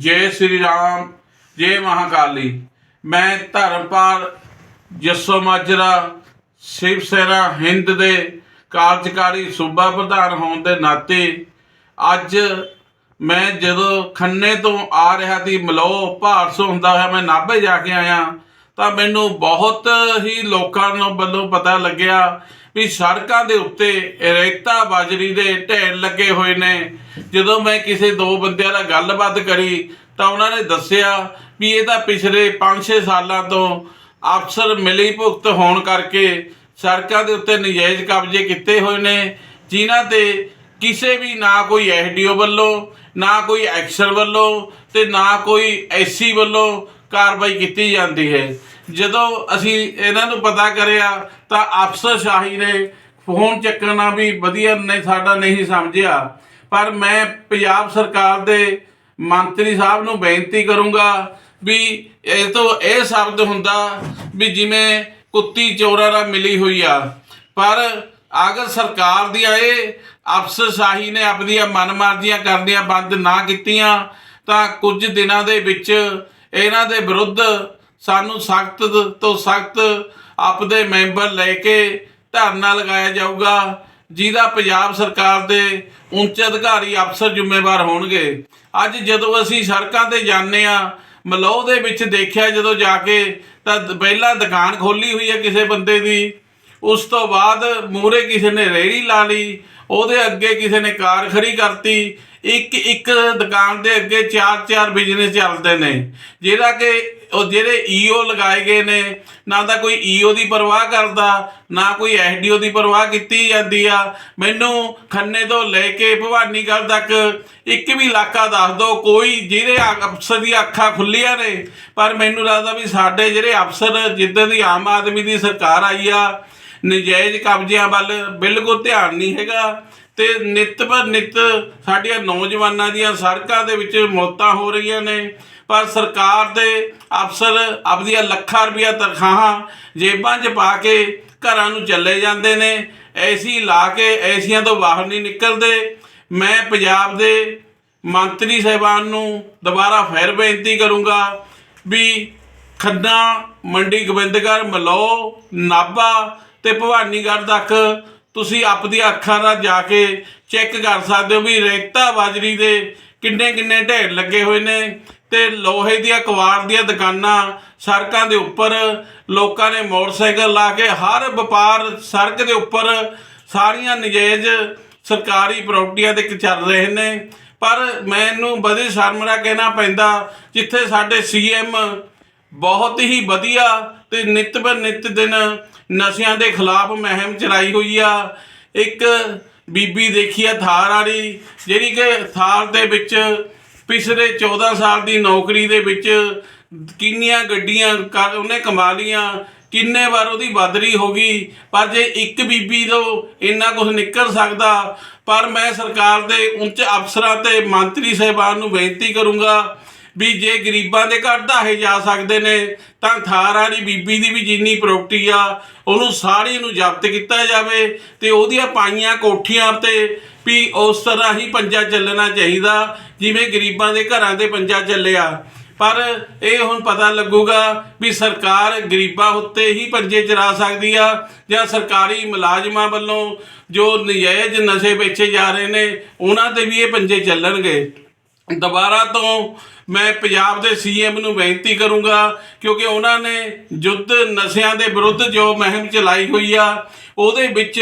ਜੈ ਸ੍ਰੀ ਰਾਮ, ਜੈ ਮਹਾਕਾਲੀ। ਮੈਂ ਧਰਮਪਾਲ ਜੱਸੋ ਮਾਜਰਾ, ਸ਼ਿਵ ਸੈਨਾ, ਹਿੰਦ ਦੇ ਕਾਰਜਕਾਰੀ ਸੂਬਾ ਪ੍ਰਧਾਨ ਹੋਣ ਦੇ ਨਾਤੇ ਅੱਜ ਮੈਂ ਜਦੋਂ ਖੰਨੇ ਤੋਂ ਆ ਰਿਹਾ ਸੀ ਮਲੋ ਭਾਰਸੋਂ ਹੁੰਦਾ ਹੋਇਆ, ਮੈਂ ਨਾਭੇ ਜਾ ਕੇ ਆਇਆ। ਤਾਂ ਮੈਨੂੰ ਬਹੁਤ ਹੀ ਲੋਕਾਂ ਨੂੰ ਵੱਲੋਂ ਪਤਾ ਲੱਗਿਆ ਵੀ ਸੜਕਾਂ ਦੇ ਉੱਤੇ ਰੇਤਾ ਬਾਜਰੀ ਦੇ ਢੇਰ ਲੱਗੇ ਹੋਏ ਨੇ। ਜਦੋਂ ਮੈਂ ਕਿਸੇ ਦੋ ਬੰਦਿਆਂ ਨਾਲ ਗੱਲਬਾਤ ਕਰੀ ਤਾਂ ਉਹਨਾਂ ਨੇ ਦੱਸਿਆ ਵੀ ਇਹ ਤਾਂ ਪਿਛਲੇ 5-6 ਸਾਲਾਂ ਤੋਂ ਅਫਸਰ ਮਿਲੀ ਭੁਗਤ ਹੋਣ ਕਰਕੇ ਸੜਕਾਂ ਦੇ ਉੱਤੇ ਨਜਾਇਜ਼ ਕਬਜ਼ੇ ਕੀਤੇ ਹੋਏ ਨੇ, ਜਿਨ੍ਹਾਂ ਤੇ ਕਿਸੇ ਵੀ ਨਾ ਕੋਈ ਐਸਡੀਓ ਵੱਲੋਂ, ਨਾ ਕੋਈ ਐਕਸ਼ਨ ਵੱਲੋਂ ਤੇ ਨਾ ਕੋਈ ਐਸਸੀ ਵੱਲੋਂ ਕਾਰਵਾਈ ਕੀਤੀ ਜਾਂਦੀ ਹੈ। ਜਦੋਂ ਅਸੀਂ ਇਹਨਾਂ ਨੂੰ ਪਤਾ ਕਰਿਆ ਤਾਂ ਅਫਸਰ ਸ਼ਾਹੀ ਨੇ ਫੋਨ ਚੱਕਣਾ ਵੀ ਵਧੀਆ ਨਹੀਂ ਸਾਡਾ ਨਹੀਂ ਸਮਝਿਆ। ਪਰ ਮੈਂ ਪੰਜਾਬ ਸਰਕਾਰ ਦੇ ਮੰਤਰੀ ਸਾਹਿਬ ਨੂੰ ਬੇਨਤੀ ਕਰੂੰਗਾ ਵੀ ਇਹ ਤੋਂ ਇਹ ਸ਼ਬਦ ਹੁੰਦਾ ਵੀ ਜਿਵੇਂ ਕੁੱਤੀ ਚੋਰਾਂ ਨਾਲ ਮਿਲੀ ਹੋਈ ਆ। ਪਰ ਅਗਰ ਸਰਕਾਰ ਦੀਆਂ ਇਹ ਅਫਸਰਸ਼ਾਹੀ ਨੇ ਆਪਣੀਆਂ ਮਨਮਰਜ਼ੀਆਂ ਕਰਨੀਆਂ ਬੰਦ ਨਾ ਕੀਤੀਆਂ ਤਾਂ ਕੁਝ ਦਿਨਾਂ ਦੇ ਵਿੱਚ ਇਹਨਾਂ ਦੇ ਵਿਰੁੱਧ ਸਾਨੂੰ ਸਖਤ ਤੋਂ ਸਖਤ ਆਪਦੇ ਮੈਂਬਰ ਲੈ ਕੇ ਧਰਨਾ ਲਗਾਇਆ ਜਾਊਗਾ, ਜਿਹਦਾ ਪੰਜਾਬ ਸਰਕਾਰ ਦੇ ਉੱਚ ਅਧਿਕਾਰੀ ਅਫਸਰ ਜ਼ਿੰਮੇਵਾਰ ਹੋਣਗੇ। ਅੱਜ ਜਦੋਂ ਅਸੀਂ ਸੜਕਾਂ ਤੇ ਜਾਂਦੇ ਆ ਮਲੋਹ ਦੇ ਵਿੱਚ ਦੇਖਿਆ ਜਦੋਂ ਜਾ ਕੇ, ਤਾਂ ਪਹਿਲਾਂ ਦੁਕਾਨ ਖੋਲੀ ਹੋਈ ਹੈ ਕਿਸੇ ਬੰਦੇ ਦੀ, ਉਸ ਤੋਂ ਬਾਅਦ ਮੂਹਰੇ ਕਿਸੇ ਨੇ ਰੇਹੜੀ ਲਾ ਲਈ ਉਹਦੇ ਅੱਗੇ ਕਿਸੇ ਨੇ ਕਾਰ ਖੜੀ ਕਰਤੀ, ਇੱਕ ਇੱਕ ਦੁਕਾਨ ਦੇ ਅੱਗੇ ਚਾਰ ਚਾਰ ਬਿਜ਼ਨਸ ਚੱਲਦੇ ਨੇ। ਜਿਹੜਾ ਕਿ ਉਹ ਜਿਹੜੇ ਈਓ ਲਗਾਏ ਗਏ ਨੇ, ਨਾ ਤਾਂ ਕੋਈ ਈਓ ਦੀ ਪਰਵਾਹ ਕਰਦਾ, ਨਾ ਕੋਈ ਐਸਡੀਓ ਦੀ ਪਰਵਾਹ ਕੀਤੀ ਜਾਂਦੀ ਆ। ਮੈਨੂੰ ਖੰਨੇ ਤੋਂ ਲੈ ਕੇ ਭਵਾਨੀਗੜ੍ਹ ਤੱਕ ਇੱਕ ਵੀ ਇਲਾਕਾ ਦੱਸ ਦਿਓ, ਕੋਈ ਜਿਹਦੇ ਅ- ਅਫਸਰ ਦੀਆਂ ਅੱਖਾਂ ਖੁੱਲੀਆਂ ਨੇ, ਪਰ ਮੈਨੂੰ ਲੱਗਦਾ ਵੀ ਸਾਡੇ ਜਿਹੜੇ ਅਫਸਰ ਜਿੱਦਾਂ ਦੀ ਆਮ ਆਦਮੀ ਦੀ ਸਰਕਾਰ ਆਈ ਆ ਨਜਾਇਜ਼ ਕਬਜ਼ਿਆਂ ਵੱਲ ਬਿਲਕੁਲ ਧਿਆਨ ਨਹੀਂ ਹੈਗਾ। ਤੇ ਨਿਤ ਪਰ ਨਿਤ ਸਾਡੀਆਂ ਨੌਜਵਾਨਾਂ ਦੀਆਂ ਸੜਕਾਂ ਦੇ ਵਿੱਚ ਮੌਤਾਂ ਹੋ ਰਹੀਆਂ ਨੇ। ਪਰ ਸਰਕਾਰ ਦੇ ਅਫਸਰ ਆਪਦੀਆਂ ਲੱਖਾਂ ਰੁਪਈਆ ਤਨਖਾਹਾਂ ਜੇਬਾਂ 'ਚ ਪਾ ਕੇ ਘਰਾਂ ਨੂੰ ਚੱਲੇ ਜਾਂਦੇ ਨੇ। ਐਸੀ ਲਾ ਕੇ ਐਸੀਆਂ ਤੋਂ ਬਾਹਰ ਨਹੀਂ ਨਿਕਲਦੇ। ਮੈਂ ਪੰਜਾਬ ਦੇ ਮੰਤਰੀ ਸਾਹਿਬਾਨ ਨੂੰ ਦੁਬਾਰਾ ਫਿਰ ਬੇਨਤੀ ਕਰੂੰਗਾ ਵੀ ਖੰਨਾ, ਮੰਡੀ ਗੋਬਿੰਦਗੜ੍ਹ ਮਲੋ ਨਾਭਾ ਤੇ ਭਵਾਨੀਗੜ੍ਹ ਤੱਕ ਤੁਸੀਂ ਆਪਦੀਆਂ ਅੱਖਾਂ ਨਾਲ ਜਾ ਕੇ ਚੈੱਕ ਕਰ ਸਕਦੇ ਹੋ ਵੀ ਰੇਤਾ ਬਾਜਰੀ ਦੇ ਕਿੰਨੇ ਕਿੰਨੇ ਢੇਰ ਲੱਗੇ ਹੋਏ ਨੇ ਤੇ ਲੋਹੇ ਦੀਆਂ ਕਵਾੜ ਦੀਆਂ ਦੁਕਾਨਾਂ ਸੜਕਾਂ ਦੇ ਉੱਪਰ, ਲੋਕਾਂ ਨੇ ਮੋਟਰਸਾਈਕਲ ਲਾ ਕੇ ਹਰ ਵਪਾਰ ਸੜਕ ਦੇ ਉੱਪਰ ਸਾਰੀਆਂ ਨਜਾਇਜ਼ ਸਰਕਾਰੀ ਪ੍ਰਾਪਰਟੀਆਂ ਤੇ ਚੱਲ ਰਹੇ ਨੇ। ਪਰ ਮੈਨੂੰ ਬੜੀ ਸ਼ਰਮਰਾ ਕਹਿਣਾ ਪੈਂਦਾ, ਜਿੱਥੇ ਸਾਡੇ ਸੀਐਮ ਬਹੁਤ ਹੀ ਵਧੀਆ ਤੇ ਨਿਤ ਬਰ ਨਿਤ ਦਿਨ ਨਸ਼ਿਆਂ ਦੇ ਖਿਲਾਫ ਮੁਹਿੰਮ ਚਲਾਈ ਹੋਈ ਆ। ਇੱਕ ਬੀਬੀ ਦੇਖੀ ਆ ਥਾਰ ਵਾਲੀ, ਜਿਹੜੀ ਕਿ ਥਾਰ ਦੇ ਵਿੱਚ ਪਿਛਲੇ 14 ਸਾਲ ਦੀ ਨੌਕਰੀ ਦੇ ਵਿੱਚ ਕਿੰਨੀਆਂ ਗੱਡੀਆਂ ਕਰ- ਉਹਨੇ ਕਮਾ ਲੀਆਂ ਕਿੰਨੇ ਵਾਰ ਉਹਦੀ ਬਦਲੀ ਹੋ ਗਈ, ਪਰ ਜੇ ਇੱਕ ਬੀਬੀ ਤੋਂ ਇੰਨਾ ਕੁਝ ਨਿਕਲ ਸਕਦਾ, ਪਰ ਮੈਂ ਸਰਕਾਰ ਦੇ ਉੱਚ ਅਫਸਰਾਂ ਤੇ ਮੰਤਰੀ ਸਾਹਿਬਾਨ ਨੂੰ ਬੇਨਤੀ ਕਰੂੰਗਾ ਵੀ ਜੇ ਗਰੀਬਾਂ ਦੇ ਘਰ ਢਾਹੇ ਜਾ ਸਕਦੇ ਨੇ, ਤਾਂ ਥਾਰ ਵਾਲੀ ਬੀਬੀ ਦੀ ਵੀ ਜਿੰਨੀ ਪ੍ਰਾਪਰਟੀ ਆ, ਉਹਨੂੰ ਸਾਰੀ ਨੂੰ ਜ਼ਬਤ ਕੀਤਾ ਜਾਵੇ ਤੇ ਉਹਦੀਆਂ ਪਾਈਆਂ ਕੋਠੀਆਂ ਤੇ ਵੀ ਉਸ ਤਰ੍ਹਾਂ ਹੀ ਪੰਜਾ ਚੱਲਣਾ ਚਾਹੀਦਾ, ਜਿਵੇਂ ਗਰੀਬਾਂ ਦੇ ਘਰਾਂ 'ਤੇ ਪੰਜਾ ਚੱਲਿਆ। ਪਰ ਇਹ ਹੁਣ ਪਤਾ ਲੱਗੂਗਾ ਵੀ ਸਰਕਾਰ ਗਰੀਬਾਂ ਉੱਤੇ ਹੀ ਪੰਜੇ ਚਰਾ ਸਕਦੀ ਆ, ਜਾਂ ਸਰਕਾਰੀ ਮੁਲਾਜ਼ਮਾਂ ਵੱਲੋਂ ਜੋ ਨਜਾਇਜ਼ ਨਸ਼ੇ ਵੇਚੇ ਜਾ ਰਹੇ ਨੇ, ਉਹਨਾਂ ਤੇ ਵੀ ਇਹ ਪੰਜੇ ਚੱਲਣਗੇ। ਦੁਬਾਰਾ ਤੋਂ ਮੈਂ ਪੰਜਾਬ ਦੇ ਸੀਐਮ ਨੂੰ ਬੇਨਤੀ ਕਰੂੰਗਾ, ਕਿਉਂਕਿ ਉਹਨਾਂ ਨੇ ਯੁੱਧ ਨਸ਼ਿਆਂ ਦੇ ਵਿਰੁੱਧ ਜੋ ਮੁਹਿੰਮ ਚਲਾਈ ਹੋਈ ਆ, ਉਹਦੇ ਵਿੱਚ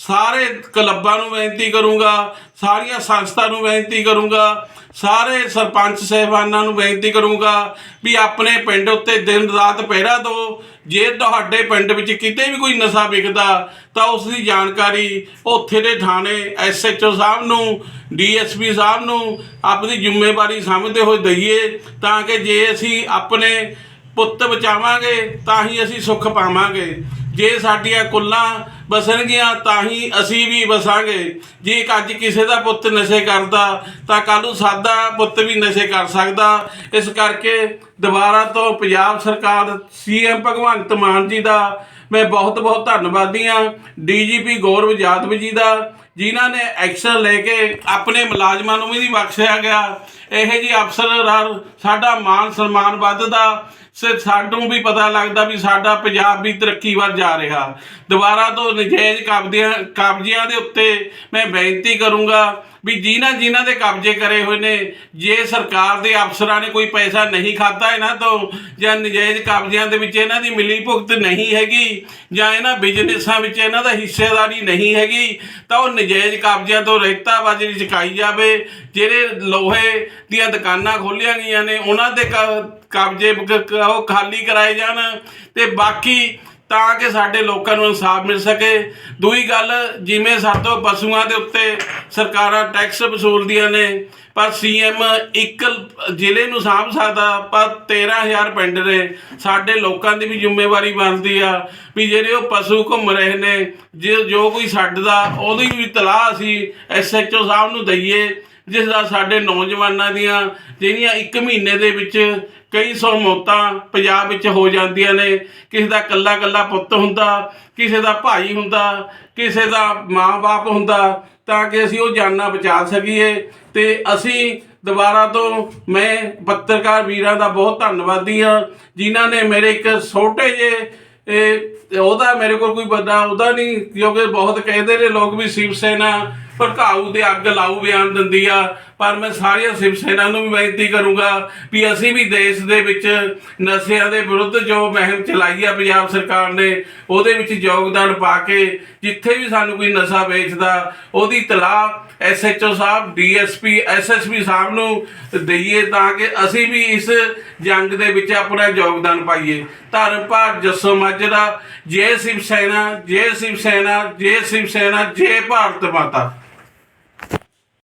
ਸਾਰੇ ਕਲੱਬਾਂ ਨੂੰ ਬੇਨਤੀ ਕਰੂੰਗਾ, ਸਾਰੀਆਂ ਸੰਸਥਾ ਨੂੰ ਬੇਨਤੀ ਕਰੂੰਗਾ, ਸਾਰੇ ਸਰਪੰਚ ਸਹਿਬਾਨਾਂ ਨੂੰ ਬੇਨਤੀ ਕਰੂੰਗਾ ਵੀ ਆਪਣੇ ਪਿੰਡ ਉੱਤੇ ਦਿਨ ਰਾਤ ਪਹਿਰਾ ਦਿਓ। ਜੇ ਤੁਹਾਡੇ ਪਿੰਡ ਵਿੱਚ ਕਿਤੇ ਵੀ ਕੋਈ ਨਸ਼ਾ ਵਿਕਦਾ, ਤਾਂ ਉਸ ਦੀ ਜਾਣਕਾਰੀ ਉੱਥੇ ਦੇ ਥਾਣੇ ਐਸਐਚਓ ਸਾਹਿਬ ਨੂੰ ਡੀਐਸਪੀ ਸਾਹਿਬ ਨੂੰ ਆਪਣੀ ਜ਼ਿੰਮੇਵਾਰੀ ਸਮਝਦੇ ਹੋਏ ਦਈਏ, ਤਾਂ ਕਿ ਜੇ ਅਸੀਂ ਆਪਣੇ ਪੁੱਤ ਬਚਾਵਾਂਗੇ, ਤਾਂ ਹੀ ਅਸੀਂ ਸੁੱਖ ਪਾਵਾਂਗੇ। ਜੇ ਸਾਡੀਆਂ ਕੁੱਲਾਂ ਬਸਣਗੀਆਂ, ਤਾਂ ਹੀ ਅਸੀਂ ਵੀ ਬਸਾਂਗੇ। ਜੇ ਅੱਜ ਕਿਸੇ ਦਾ ਪੁੱਤ ਨਸ਼ੇ ਕਰਦਾ, ਤਾਂ ਕੱਲ੍ਹ ਨੂੰ ਸਾਡਾ ਪੁੱਤ ਵੀ ਨਸ਼ੇ ਕਰ ਸਕਦਾ। ਇਸ ਕਰਕੇ ਦੁਬਾਰਾ ਤੋਂ ਪੰਜਾਬ ਸਰਕਾਰ, ਸੀਐਮ ਭਗਵੰਤ ਮਾਨ ਜੀ ਦਾ ਮੈਂ ਬਹੁਤ ਬਹੁਤ ਧੰਨਵਾਦੀ ਹਾਂ। ਡੀਜੀਪੀ ਗੌਰਵ ਯਾਦਵ ਜੀ ਦਾ ਜਿਨ੍ਹਾਂ ਨੇ ਐਕਸ਼ਨ ਲੈ ਕੇ ਆਪਣੇ ਮੁਲਾਜ਼ਮਾਂ ਨੂੰ ਵੀ ਨਹੀਂ ਬਖਸ਼ਿਆ ਗਿਆ। ਇਹੋ ਜਿਹੇ ਅਫਸਰ ਨਾਲ ਸਾਡਾ ਮਾਨ ਸਨਮਾਨ ਵੱਧਦਾ। ਸੇ ਸਾਨੂੰ ਵੀ ਪਤਾ ਲੱਗਦਾ ਵੀ ਸਾਡਾ ਪੰਜਾਬ ਵੀ ਤਰੱਕੀ ਵੱਲ ਜਾ ਰਿਹਾ। ਦੁਬਾਰਾ ਤੋਂ ਨਜਾਇਜ਼ ਕਬਜ਼ਿਆਂ ਕਬਜ਼ਿਆਂ ਦੇ ਉੱਤੇ ਮੈਂ ਬੇਨਤੀ ਕਰੂੰਗਾ ਵੀ ਜਿਨ੍ਹਾਂ ਜਿਨ੍ਹਾਂ ਦੇ ਕਬਜ਼ੇ ਕਰੇ ਹੋਏ ਨੇ, ਜੇ ਸਰਕਾਰ ਦੇ ਅਫਸਰਾਂ ਨੇ ਕੋਈ ਪੈਸਾ ਨਹੀਂ ਖਾਦਾ ਇਹਨਾਂ ਤੋਂ, ਜਾਂ ਨਜਾਇਜ਼ ਕਬਜ਼ਿਆਂ ਦੇ ਵਿੱਚ ਇਹਨਾਂ ਦੀ ਮਿਲੀ ਭੁਗਤ ਨਹੀਂ ਹੈਗੀ, ਜਾਂ ਇਹਨਾਂ ਬਿਜ਼ਨਸਾਂ ਵਿੱਚ ਇਹਨਾਂ ਦਾ ਹਿੱਸੇਦਾਰੀ ਨਹੀਂ ਹੈਗੀ, ਤਾਂ ਉਹ ਨਜਾਇਜ਼ ਕਬਜ਼ਿਆਂ ਤੋਂ ਰਹਿਤਾ ਬਾਜਰੀ ਚੁਕਾਈ ਜਾਵੇ। ਜਿਹੜੇ ਲੋਹੇ ਦੀਆਂ ਦੁਕਾਨਾਂ ਖੋਲੀਆਂ ਗਈਆਂ ਨੇ, ਉਹਨਾਂ ਦੇ ਕ- ਕਬਜ਼ੇ ਉਹ ਖਾਲੀ ਕਰਾਏ ਜਾਣ ਤੇ ਬਾਕੀ ਤਾਂ ਕਿ ਸਾਡੇ ਲੋਕਾਂ ਨੂੰ ਇਨਸਾਫ ਮਿਲ ਸਕੇ। ਦੂਈ ਗੱਲ, ਜਿਵੇਂ ਸਾਡੇ ਪਸ਼ੂਆਂ ਦੇ ਉੱਤੇ ਸਰਕਾਰਾਂ ਟੈਕਸ ਵਸੂਲਦੀਆਂ ਨੇ, ਪਰ ਸੀਐਮ ਇੱਕ ਜ਼ਿਲ੍ਹੇ ਨੂੰ ਸਾਂਭ ਸਕਦਾ, ਪਰ 13000 ਪਿੰਡ ਨੇ। ਸਾਡੇ ਲੋਕਾਂ ਦੀ ਵੀ ਜ਼ਿੰਮੇਵਾਰੀ ਬਣਦੀ ਆ ਵੀ ਜਿਹੜੇ ਉਹ ਪਸ਼ੂ ਘੁੰਮ ਰਹੇ ਨੇ, ਜੇ ਜੋ ਕੋਈ ਛੱਡਦਾ, ਉਹਦੀ ਵੀ ਤਲਾਹ ਅਸੀਂ ਐਸਐਚਓ ਸਾਹਿਬ ਨੂੰ ਦਈਏ। ਜਿਸ ਦਾ ਸਾਡੇ ਨੌਜਵਾਨਾਂ ਦੀਆਂ ਜਿਹੜੀਆਂ ਇੱਕ ਮਹੀਨੇ ਦੇ ਵਿੱਚ ਕਈ ਸੌ ਮੌਤਾਂ ਪੰਜਾਬ ਵਿੱਚ ਹੋ ਜਾਂਦੀਆਂ ਨੇ, ਕਿਸੇ ਦਾ ਕੱਲਾ ਕੱਲਾ ਪੁੱਤ ਹੁੰਦਾ, ਕਿਸੇ ਦਾ ਭਾਈ ਹੁੰਦਾ, ਕਿਸੇ ਦਾ ਮਾਂ-ਬਾਪ ਹੁੰਦਾ, ਤਾਂ ਕਿ ਅਸੀਂ ਉਹ ਜਾਨਾਂ ਬਚਾ ਸਕੀਏ। ਤੇ ਅਸੀਂ ਦੁਬਾਰਾ ਤੋਂ ਮੈਂ ਪੱਤਰਕਾਰ ਵੀਰਾਂ ਦਾ ਬਹੁਤ ਧੰਨਵਾਦੀ ਹਾਂ, ਜਿਨ੍ਹਾਂ ਨੇ ਮੇਰੇ ਇੱਕ ਛੋਟੇ ਜਿਹੇ, ਇਹ, ਉਹਦਾ ਮੇਰੇ ਕੋਲ ਕੋਈ ਵੱਡਾ ਉਹਦਾ ਨਹੀਂ, ਕਿਉਂਕਿ ਬਹੁਤ ਕਹਿੰਦੇ ਨੇ, ਲੋਕ ਵੀ ਸ਼ਿਵ ਸੈਨਾ ਭੜਕਾਊ ਤੇ ਅੱਗ ਲਾਊ ਬਿਆਨ ਦਿੰਦੀ ਆ। ਪਰ ਮੈਂ ਸਾਰੀਆਂ ਸ਼ਿਵ ਸੈਨਾ ਨੂੰ ਵੀ ਬੇਨਤੀ ਕਰੂੰਗਾ ਵੀ ਅਸੀਂ ਵੀ ਦੇਸ਼ ਦੇ ਵਿੱਚ ਨਸ਼ਿਆਂ ਦੇ ਵਿਰੁੱਧ ਜੋ ਮੁਹਿੰਮ ਚਲਾਈ ਆ ਪੰਜਾਬ ਸਰਕਾਰ ਨੇ, ਉਹਦੇ ਵਿੱਚ ਯੋਗਦਾਨ ਪਾ ਕੇ ਜਿੱਥੇ ਵੀ ਸਾਨੂੰ ਕੋਈ ਨਸ਼ਾ ਵੇਚਦਾ, ਉਹਦੀ ਤਲਾਹ ਐਸਐਚਓ ਸਾਹਿਬ ਡੀਐਸਪੀ ਐਸਐਸਪੀ ਸਾਹਿਬ ਨੂੰ ਦਈਏ ਤਾਂ ਕਿ ਅਸੀਂ ਵੀ ਇਸ ਜੰਗ ਦੇ ਵਿੱਚ ਆਪਣਾ ਯੋਗਦਾਨ ਪਾਈਏ। ਧਰਮ ਭਾਰ ਜੱਸੋ ਮਾਜਰਾ ਜੈ ਸ਼ਿਵ ਸੈਨਾ, ਜੈ ਸ਼ਿਵ ਸੈਨਾ, ਜੈ ਸ਼ਿਵ ਸੈਨਾ, ਜੈ ਭਾਰਤ ਮਾਤਾ।